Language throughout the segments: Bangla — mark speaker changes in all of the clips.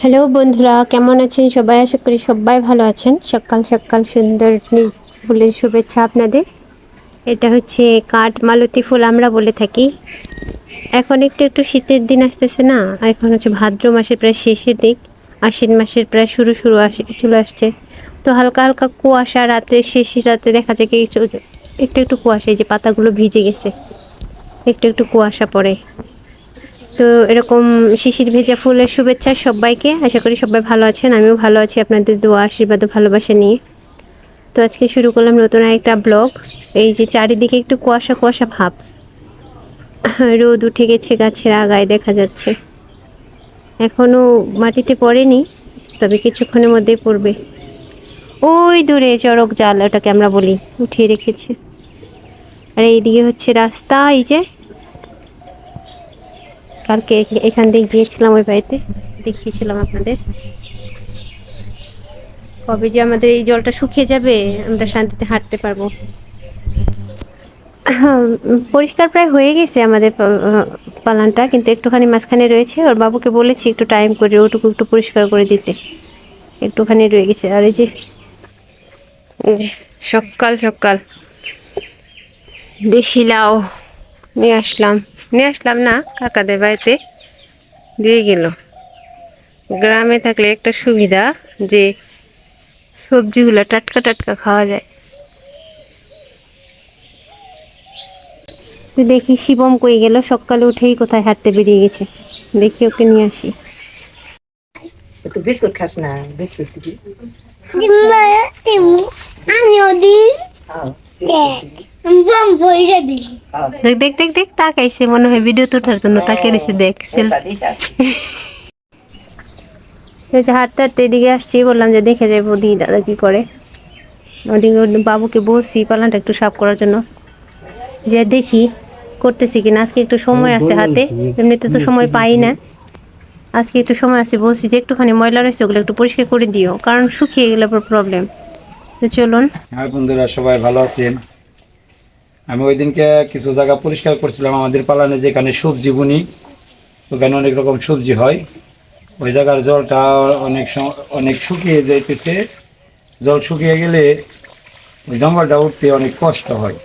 Speaker 1: হ্যালো বন্ধুরা, কেমন আছেন সবাই? আশা করি সবাই ভালো আছেন। সকাল সকাল সুন্দর ফুলের শুভেচ্ছা আপনাদের। এটা হচ্ছে কাঠ মালতী ফুল আমরা বলে থাকি। এখন একটু একটু শীতের দিন আসতেছে না? এখন হচ্ছে ভাদ্র মাসের প্রায় শেষের দিক। আশ্বিন মাসের প্রায় শুরু শুরু আসে, চলে আসছে। তো হালকা হালকা কুয়াশা রাত্রে শেষ রাতে দেখা যায় কিছু একটু একটু কুয়াশা, এই যে পাতাগুলো ভিজে গেছে। একটু একটু কুয়াশা পড়ে। তো এরকম শিশির ভেজা ফুলের শুভেচ্ছা সবাইকে। আশা করি সবাই ভালো আছেন, আমিও ভালো আছি আপনাদের দোয়া, আশীর্বাদ ও ভালোবাসা নিয়ে। তো আজকে শুরু করলাম নতুন একটা ব্লগ। এই যে চারিদিকে একটু কুয়াশা কুয়াশা ভাব। রোদ উঠে গেছে গাছের আগায়, দেখা যাচ্ছে। এখনও মাটিতে পড়েনি, তবে কিছুক্ষণের মধ্যেই পড়বে। ওই দূরে চড়ক জাল, ওটাকে আমরা বলি, উঠিয়ে রেখেছে। আর এইদিকে হচ্ছে রাস্তা, এই যে কালকে এখান দিয়ে গিয়েছিলাম ওই বাড়িতে, দেখিয়েছিলাম আপনাদের। কবে যে আমাদের এই জলটা শুকিয়ে যাবে, আমরা শান্তিতে হাঁটতে পারব। পরিষ্কার প্রায় হয়ে গেছে আমাদের পালানটা, কিন্তু একটুখানি মাঝখানে রয়েছে। ওর বাবুকে বলেছি একটু টাইম করে, ওটুকু একটু পরিষ্কার করে দিতে। একটুখানি রয়ে গেছে। আর এই যে, সকাল সকাল। দেশি লাউ নিয়ে আসলাম। নিয়ে আসলাম না কাকাদের বাড়িতে। দিয়ে গেল। গ্রামে থাকলে একটা সুবিধা যে সবজিগুলো টাটকা টাটকা খাওয়া যায়। তো দেখি শিবম কই গেল সকালে উঠেই কোথায় হাঁটতে বেরিয়ে গেছে। দেখি ওকে নিয়ে আসি।
Speaker 2: একটু বিস্কুট খাস না বিস্কুট দিবি?
Speaker 3: Dimma, dimma. আমি ওদিন
Speaker 2: খাও
Speaker 3: বম বইরে দিই
Speaker 1: দেখ দেখ দেখ দেখ তাকাইছে মনে হয় ভিডিও তোলার জন্য তাকে রয়েছে দেখ সেল
Speaker 2: ওটা দিস আর।
Speaker 1: এই যে হাঁটতে হাঁটতে এদিকে আসছি বললাম যে দেখে যাব দি দাদা কি করে। ওদিকে বাবুকে বলছি পালানটা একটু সাফ করার জন্য। যে দেখি করতেছি কিনা আজকে একটু সময় আছে হাতে এমনিতে তো সময় পাই না। আজকে একটু সময় আছে বলছি যে একটুখানি ময়লা রয়েছে ওগুলো একটু পরিষ্কার করে দিও কারণ শুকিয়ে গেলে প্রবলেম তো চলুন।
Speaker 4: হ্যাঁ বন্ধুরা সবাই ভালো আছেন? আমি ওই দিনকে কিছু জায়গা পরিষ্কার করছিলাম। আমাদের পালানে যেখানে সবজি বুনি, ওখানে অনেক রকম সবজি হয়। ওই জায়গার জলটা অনেক অনেক শুকিয়ে যাইতেছে। জল শুকিয়ে গেলে ওই জঙ্গলটা উঠতে অনেক কষ্ট হয়।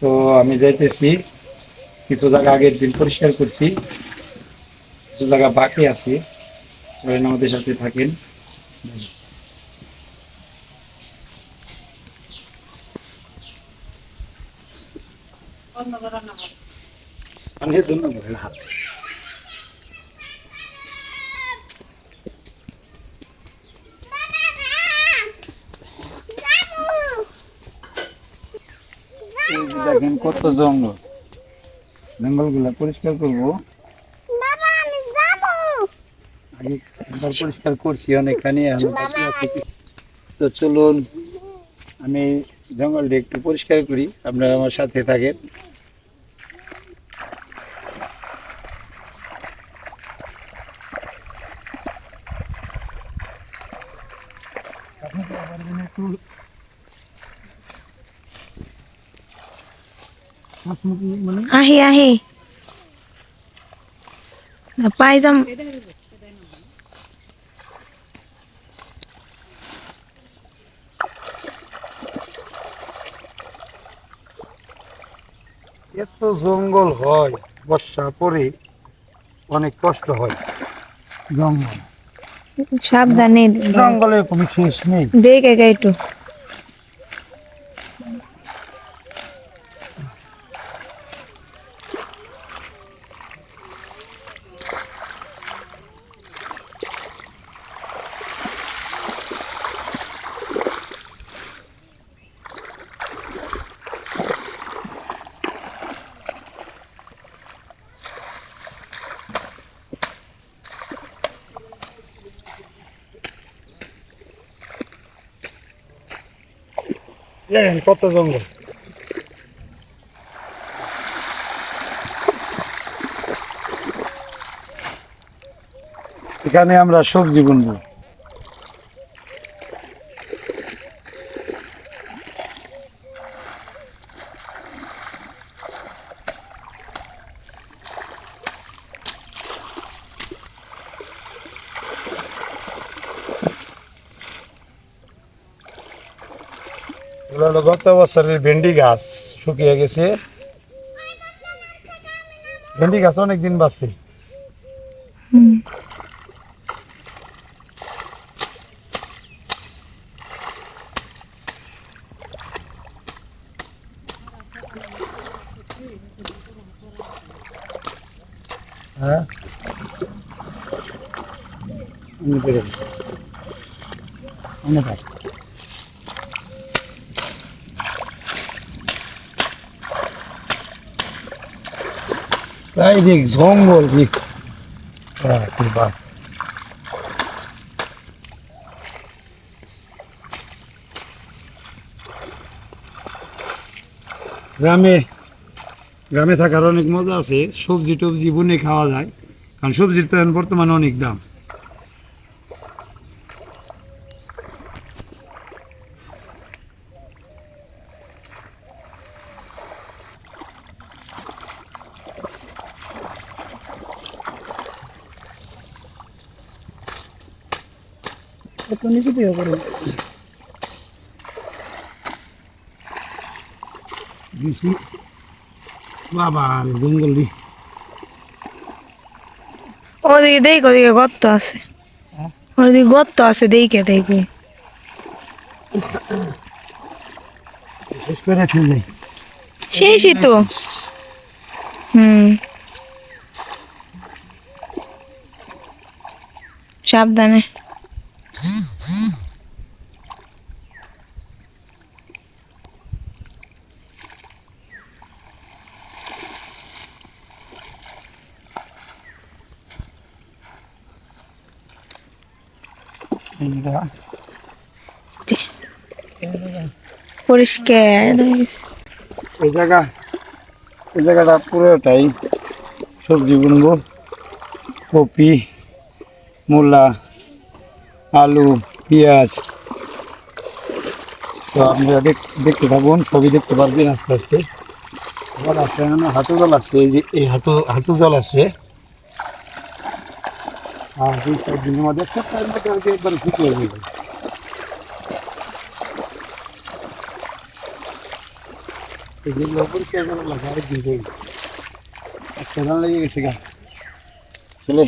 Speaker 4: তো আমি যাইতেছি, কিছু জায়গা আগের দিন পরিষ্কার করছি। কিছু জায়গা বাকি আছে। সবাই আমাদের সাথে থাকেন। আমি ধন্যবাদ হাত দেখেন কত জঙ্গল। জঙ্গলগুলো পরিষ্কার করব। পরিষ্কার করছি অনেকখানি। তো চলুন আমি জঙ্গলটা একটু পরিষ্কার করি। আপনারা আমার সাথে থাকেন।
Speaker 5: আহি আহি। পাই যাম।
Speaker 4: এত জঙ্গল হয় বর্ষা পরে অনেক কষ্ট হয়। জঙ্গল।
Speaker 5: সাবধানে
Speaker 4: জঙ্গলের কোনো শেষ নেই।
Speaker 5: দেখ একা একটু।
Speaker 4: দেখেন কত জঙ্গল। এখানে আমরা সবজি বুনবো। হলো, গত বছরের ভেন্ডি গাছ শুকিয়ে গেছে। ভেন্ডি গাছ অনেক দিন বাঁচছে। হ্যাঁ? আমি দেখে আমি দেখ, জঙ্গল কি। গ্রামে গ্রামে থাকার অনেক মজা আছে। সবজি টবজি বুনে খাওয়া যায়। কারণ সবজির তো বর্তমানে অনেক দাম। কত নিচে দিয়ে করে বাবা জঙ্গল দি
Speaker 5: ওদিকে দেখ ওদিকে গর্ত আছে। ওদিকে গর্ত আছে দেখে দেখে
Speaker 4: শেষ করে যাই।
Speaker 5: শেষই তো। হুম। সাবধানে। পরিষ্কার গেছে।
Speaker 4: এই জায়গা এই জায়গাটা পুরোটাই সবজি বুনবো। কপি মূলা। আলু পেঁয়াজ। তো আপনারা দেখ- দেখতে থাকুন ছবি দেখতে পারবেন আস্তে আস্তে। আবার আছে হাঁটু জল আছে এই যে এই হাঁটু হাঁটু জল আছে। আর দুই চার দিনের মধ্যে সপ্তাহের মধ্যে আর কি একবারে শুকিয়ে যাবে। এগুলো পরিষ্কার করা লাগে আরেকদিন করে। একটা লেগে গেছে গা। আসলে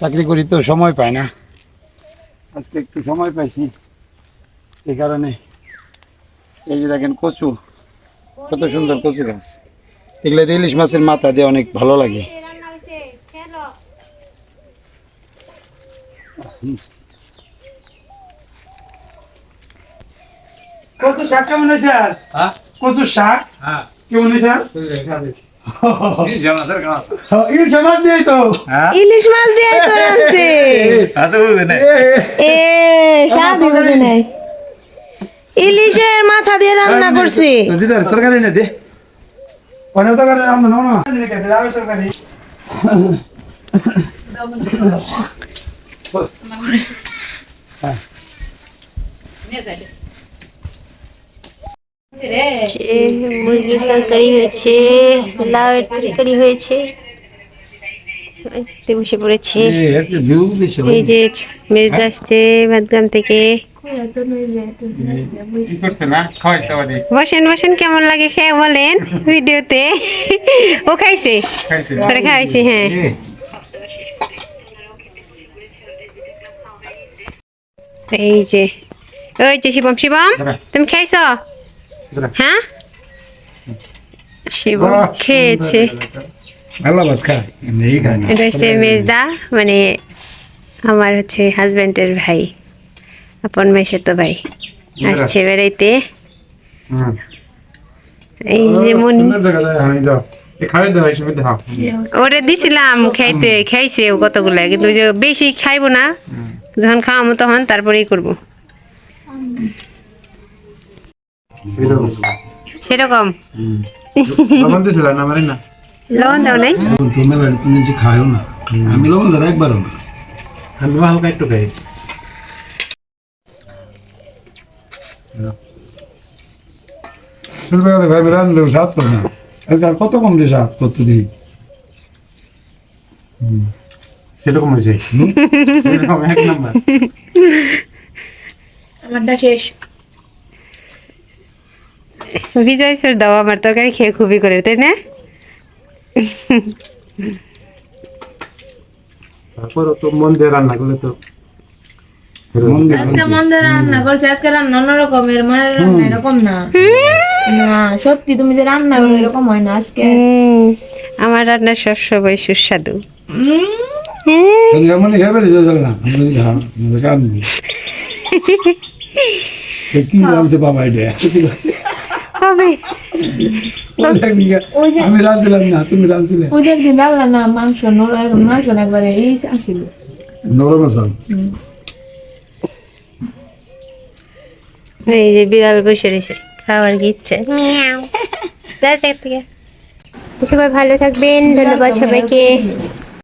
Speaker 4: চাকরি করি তো সময় পায় না। আজকে একটু সময় পাইছি। এই কারণে এই যে দেখেন কচু কত সুন্দর কচু গাছ। এগুলো ইলিশ মাছের মাথা দিয়ে অনেক ভালো লাগে। কচু শাক কেমন হয়েছে? কচু শাক? কেমন হয়েছে। ইলিশ মাছ দিয়ে তো।
Speaker 5: ইলিশ মাছ দিয়ে তো রাঁধছে। এ স্বাদ বুঝে নাই। ইলিশের মাথা দিয়ে রান্না করছে।
Speaker 4: দিদার তরকারি না দে। অনেক তরকারি রান্না না? না তরকারি
Speaker 1: যে মুরগির তরকারি হয়েছে লাউয়ের তরকারি হয়েছে। বসে পড়েছে। এই যে মেজ আসছে ভাতগ্রাম থেকে। বসেন বসেন কেমন লাগে খেয়ে বলেন ভিডিওতে। ও খাইছে? খাইছে। হ্যাঁ। এই। যে ওই যে শিবম শিবম তুমি খাইছো? হ্যাঁ? শিবম খেয়েছে। এটা হচ্ছে মেজদা মানে আমার হচ্ছে হাজব্যান্ডের ভাই আপন মেসে তো ভাই। আসছে বেড়াইতে। এই যে মনি ওরে দিছিলাম খাইতে খাইছে ও কতগুলা কিন্তু যে বেশি খাইবো না যখন খাওয়াবো তখন তারপরেই করব। সেরকম।
Speaker 4: লবণ দিছিল না মানে না
Speaker 1: লবণ দাও নাই?
Speaker 4: তুমি বাড়ি তুমি যে খাও না। আমি লবণ ধরা একবারও না। আমি হালকা একটু খাই। ভাই করে না। কত কম দিয়ে স্বাদ কত দিই?
Speaker 6: সেরকম হয়েছে।
Speaker 5: আমারটা শেষ।
Speaker 1: বিজয় স্যার দাও আমার তরকারি খেয়ে খুবই করে তাই না?
Speaker 6: তারপর তো মন দিয়ে রান্না করলে তো
Speaker 7: মন দিয়ে
Speaker 5: আজকে মন্দির রান্না করছে আজকে রান্না অন্য রকমের মায়ের রান্না এরকম না। না সত্যি তুমি যে রান্না করো এরকম হয় না আজকে।
Speaker 1: আমার রান্না সবসময় সুস্বাদু।
Speaker 4: খাবে রে না কি বাবা এটা?
Speaker 1: হবে
Speaker 4: আমি রাঁধছিলাম না তুমি রাঁধছিলে
Speaker 5: ওই যে একদিন রান্না না মাংস নর- মাংস না একবারে এই আসছিল
Speaker 4: নরম আসাল।
Speaker 1: এই যে বিড়াল বসে রয়েছে খাওয়ার কি ইচ্ছে? সবাই ভালো থাকবেন ধন্যবাদ সবাইকে।